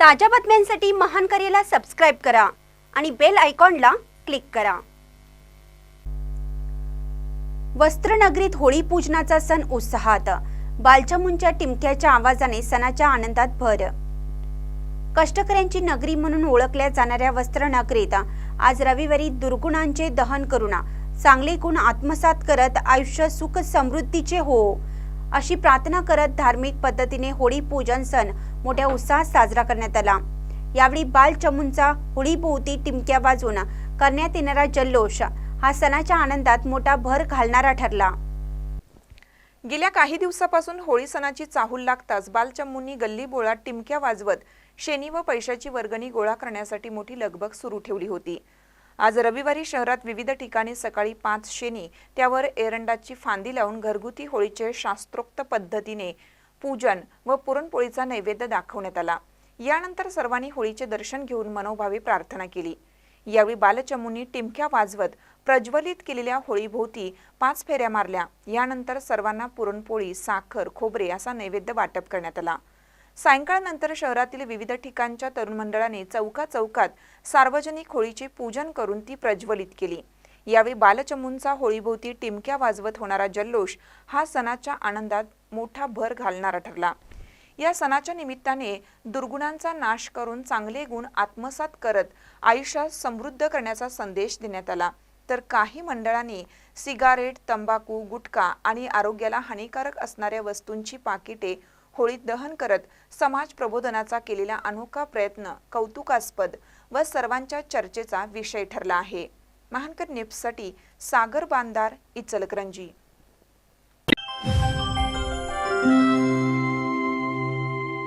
ताज्या बातम्यांसाठी महान करेला सबस्क्राईब करा आणि बेल आयकॉनला क्लिक करा. वस्त्रनगरीत होळी पूजनाचा सण उत्साहात. बालचामुंच्या टिमक्याच्या आवाजाने सणाच्या आनंदात भर. कष्टकऱ्यांची नगरी म्हणून ओळखल्या जाणाऱ्या वस्त्रनगरीत आज रविवारी दुर्गुणांचे दहन करुणा चांगले गुण आत्मसात करत आयुष्य सुख समृद्धीचे हो अशी प्रार्थना करत धार्मिक पद्धतीने होळी पूजन सण मोठ्या उत्साहात साजरा करण्यात आला. यावेळी बालचमूंचा होळीभोवती टिमक्या वाजवून करण्यात येणारा जल्लोष हा सणाच्या आनंदात मोठा भर घालणारा ठरला. गेल्या काही दिवसापासून होळी सणाची चाहूल लागताच बालचम्मूंनी गल्ली बोळात टिमक्या वाजवत शेनी व पैशाची वर्गणी गोळा करण्यासाठी मोठी लगबग सुरू ठेवली होती. आज रविवारी शहरात विविध ठिकाणी सकाळी पाच शेनी त्यावर एरंडाची फांदी लावून घरगुती होळीचे शास्त्रोक्त पद्धतीने पूजन व पुरणपोळीचा नैवेद्य दाखवण्यात आला. यानंतर सर्वांनी होळीचे दर्शन घेऊन मनोभावे प्रार्थना केली. यावेळी बालचमूंनी टिमक्या वाजवत प्रज्वलित केलेल्या होळीभोवती पाच फेऱ्या मारल्या. यानंतर सर्वांना पुरणपोळी साखर खोबरे असा नैवेद्य वाटप करण्यात आला. सायंकाळनंतर शहरातील विविध ठिकाणच्या तरुण मंडळाने चौका चौकात सार्वजनिक होळीचे पूजन करून ती प्रज्वलित केली. यावेळी बालचमूंचा होळीभोवती टिमक्या वाजवत होणारा जल्लोष हा सणाच्या आनंदात मोठा भर घालणारा ठरला. या सणाच्या निमित्ताने दुर्गुणांचा नाश करून चांगले गुण आत्मसात करत आयुष्यात समृद्ध करण्याचा संदेश देण्यात आला. तर काही मंडळांनी सिगारेट तंबाखू गुटखा आणि आरोग्याला हानिकारक असणाऱ्या वस्तूंची पाकिटे होळीत दहन करत समाज प्रबोधनाचा केलेला अनोखा प्रयत्न कौतुकास्पद व सर्वांच्या चर्चेचा विषय ठरला आहे. महानकर नेप्ससाठी सागर बांदार इचलकरंजी.